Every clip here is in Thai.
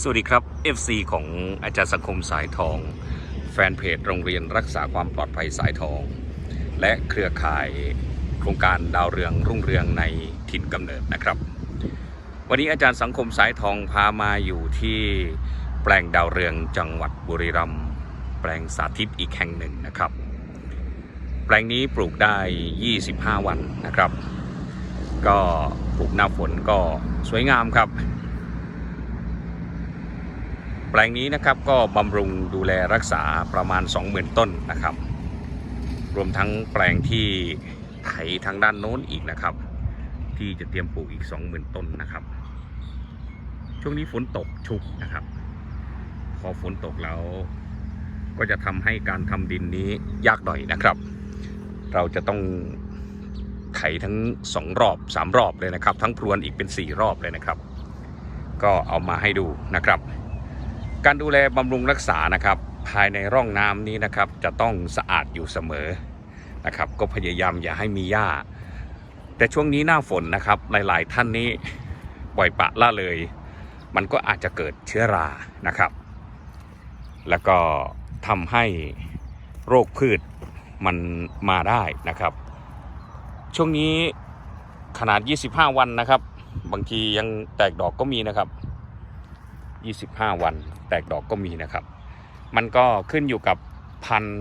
สวัสดีครับ FC ของอาจารย์สังคมสายทอง แฟนเพจโรงเรียนรักษาความปลอดภัยสายทอง และเครือข่ายโครงการดาวเรืองรุ่งเรืองในถิ่นกำเนิดนะครับ วันนี้อาจารย์สังคมสายทองพามาอยู่ที่แปลงดาวเรืองจังหวัดบุรีรัมย์แปลงสาธิตอีกแห่งหนึ่งนะครับ แปลงนี้ปลูกได้ 25 วันนะครับ ก็ปลูกหน้าฝนก็สวยงามครับ แปลงนี้นะครับก็บำรุงดูแลรักษาประมาณ 20,000 ต้นนะครับ รวมทั้งแปลงที่ไถทางด้านโน้นอีกนะครับ ที่จะเตรียมปลูกอีก 20,000 ต้นนะครับ ช่วงนี้ฝนตกชุกนะครับ พอฝนตกแล้ว ก็จะทำให้การทำดินนี้ยากหน่อยนะครับ เราจะต้องไถทั้ง 2 รอบ 3 รอบเลยนะครับ ทั้งพรวนอีกเป็น 4 รอบเลยนะครับ ก็เอามาให้ดูนะครับ การดูแลบำรุงรักษานะครับ ภายในร่องน้ำนี้นะครับ จะต้องสะอาดอยู่เสมอนะครับ ก็พยายามอย่าให้มีหญ้า แต่ช่วงนี้หน้าฝนนะครับ หลาย ๆ ท่านนี้ปล่อยปะละเลย มันก็อาจจะเกิดเชื้อรานะครับ แล้วก็ทำให้โรคพืชมันมาได้นะครับ ช่วงนี้ขนาด 25 วันนะครับ บางทียังแตกดอกก็มีนะครับ 25 วันแตกดอกก็มีนะครับ มันก็ขึ้นอยู่กับพันธุ์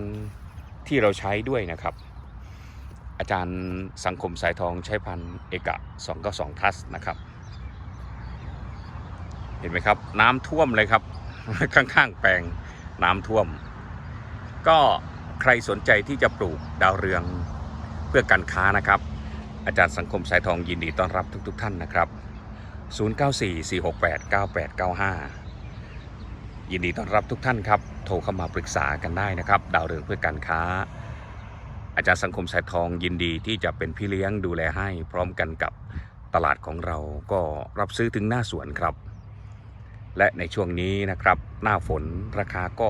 ที่เราใช้ด้วยนะครับ อาจารย์สังคมสายทองใช้พันธุ์เอกะ292ทัสนะครับ เห็นไหมครับ น้ำท่วมเลยครับ ข้างๆแปลงน้ำท่วม ก็ใครสนใจที่จะปลูกดาวเรืองเพื่อการค้านะครับ อาจารย์สังคมสายทองยินดีต้อนรับทุก ๆ ท่านนะครับ 0944689895 ยินดีต้อนรับทุกท่านครับ โทรเข้ามาปรึกษากันได้นะครับ ดาวเรืองเพื่อการค้า อาจารย์สังคมสายทองยินดีที่จะเป็นพี่เลี้ยงดูแลให้ พร้อมกันกับตลาดของเราก็รับซื้อถึงหน้าสวนครับ และในช่วงนี้นะครับ หน้าฝนราคาก็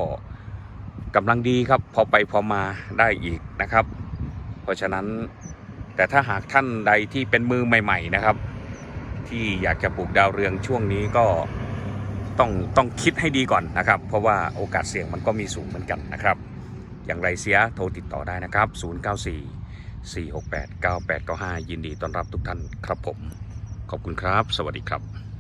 กำลังดีครับ พอไปพอมาได้อีกนะครับ เพราะฉะนั้นแต่ถ้าหากท่านใดที่เป็นมือใหม่ ๆ นะครับ ที่อยากจะปลูกดาวเรืองช่วงนี้ก็ต้องต้องคิดให้ดีก่อนนะครับ เพราะว่าโอกาสเสี่ยงมันก็มีสูงเหมือนกันนะครับ อย่างไรเสียโทรติดต่อได้นะครับ 094 468 9895 ยินดีต้อนรับทุกท่านครับผม ขอบคุณครับ สวัสดีครับ